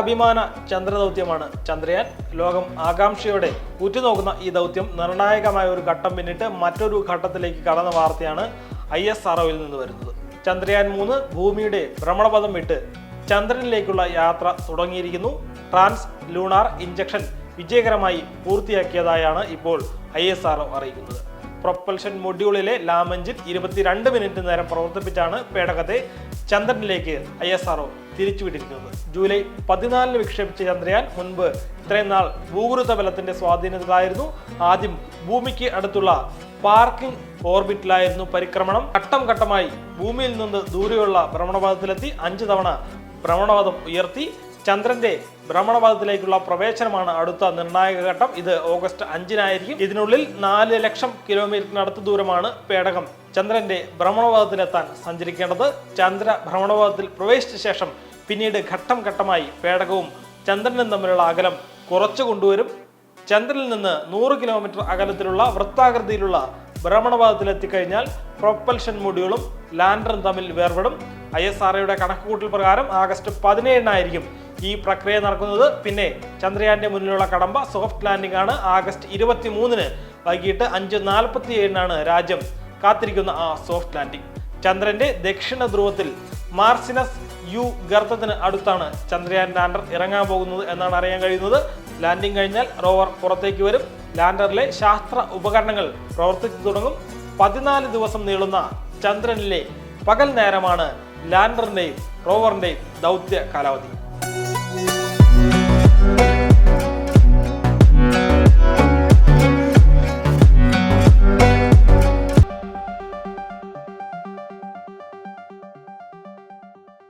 അഭിമാന ചന്ദ്രദൗത്യമാണ് ചന്ദ്രയാൻ. ലോകം ആകാംക്ഷയോടെ ഉറ്റുനോക്കുന്ന ഈ ദൗത്യം നിർണായകമായ ഒരു ഘട്ടം പിന്നിട്ട് മറ്റൊരു ഘട്ടത്തിലേക്ക് കടന്ന വാർത്തയാണ് ഐ എസ് ആർഒയിൽ നിന്ന് വരുന്നത്. ചന്ദ്രയാൻ മൂന്ന് ഭൂമിയുടെ ഭ്രമണപഥം വിട്ട് ചന്ദ്രനിലേക്കുള്ള യാത്ര തുടങ്ങിയിരിക്കുന്നു. ട്രാൻസ് ലൂണാർ ഇഞ്ചക്ഷൻ വിജയകരമായി പൂർത്തിയാക്കിയതായാണ് ഇപ്പോൾ ഐ എസ് ആർഒ അറിയിക്കുന്നത്. പ്രൊപ്പൽഷൻ മൊഡ്യൂളിലെ ലാമഞ്ചിൽ ഇരുപത്തിരണ്ട് മിനിറ്റ് നേരം പ്രവർത്തിപ്പിച്ചാണ് പേടകത്തെ ചന്ദ്രനിലേക്ക് ഐ എസ് ആർഒ തിരിച്ചുവിട്ടിരിക്കുന്നത്. ജൂലൈ പതിനാലിന് വിക്ഷേപിച്ച ചന്ദ്രയാൻ മുൻപ് ഇത്രയും നാൾ ഭൂഗുരുത്വ ബലത്തിന്റെ സ്വാധീനത്തിലായിരുന്നു. ആദ്യം ഭൂമിക്ക് അടുത്തുള്ള പാർക്കിംഗ് ഓർബിറ്റിലായിരുന്നു പരിക്രമണം. ഘട്ടം ഘട്ടമായി ഭൂമിയിൽ നിന്ന് ദൂരെയുള്ള ഭ്രമണപഥത്തിലെത്തി അഞ്ച് തവണ ഭ്രമണപഥം ഉയർത്തി ചന്ദ്രന്റെ ഭ്രമണപഥത്തിലേക്കുള്ള പ്രവേശനമാണ് അടുത്ത നിർണായക ഘട്ടം. ഇത് ഓഗസ്റ്റ് അഞ്ചിനായിരിക്കും. ഇതിനുള്ളിൽ നാല് ലക്ഷം കിലോമീറ്ററിനടുത്ത് ദൂരമാണ് പേടകം. ചന്ദ്രന്റെ ഭ്രമണപഥത്തിലെത്താൻ സഞ്ചരിക്കേണ്ടത്. ചന്ദ്ര ഭ്രമണപഥത്തിൽ പ്രവേശിച്ച ശേഷം പിന്നീട് ഘട്ടം ഘട്ടമായി പേടകവും ചന്ദ്രനും തമ്മിലുള്ള അകലം കുറച്ചു കൊണ്ടുവരും. ചന്ദ്രനിൽ നിന്ന് നൂറ് കിലോമീറ്റർ അകലത്തിലുള്ള വൃത്താകൃതിയിലുള്ള ഭ്രമണപഥത്തിലെത്തിക്കഴിഞ്ഞാൽ പ്രൊപ്പൽഷൻ മൊഡ്യൂളും ലാൻഡറും തമ്മിൽ വേർപെടും. ഐ എസ് ആർ ഒയുടെ കണക്കുകൂട്ടൽ പ്രകാരം ആഗസ്റ്റ് പതിനേഴിനായിരിക്കും ഈ പ്രക്രിയ നടക്കുന്നത്. പിന്നെ ചന്ദ്രയാന്റെ മുന്നിലുള്ള കടമ്പ സോഫ്റ്റ് ലാൻഡിംഗ് ആണ് ആഗസ്റ്റ് ഇരുപത്തി മൂന്നിന് വൈകിട്ട് അഞ്ച് നാൽപ്പത്തി ഏഴിനാണ് രാജ്യം കാത്തിരിക്കുന്ന ആ സോഫ്റ്റ് ലാൻഡിംഗ് ചന്ദ്രന്റെ ദക്ഷിണ ധ്രുവത്തിൽ മാർസിനസ് യു ഗർത്തത്തിന് അടുത്താണ് ചന്ദ്രയാൻ ലാൻഡർ ഇറങ്ങാൻ പോകുന്നത് എന്നാണ് അറിയാൻ കഴിയുന്നത്. ലാൻഡിംഗ് കഴിഞ്ഞാൽ റോവർ പുറത്തേക്ക് വരും. ലാൻഡറിലെ ശാസ്ത്ര ഉപകരണങ്ങൾ പ്രവർത്തിച്ചു തുടങ്ങും. പതിനാല് ദിവസം നീളുന്ന ചന്ദ്രനിലെ പകൽ നേരമാണ് ലാൻഡറിന്റെയും റോവറിന്റെയും ദൗത്യ കാലാവധി.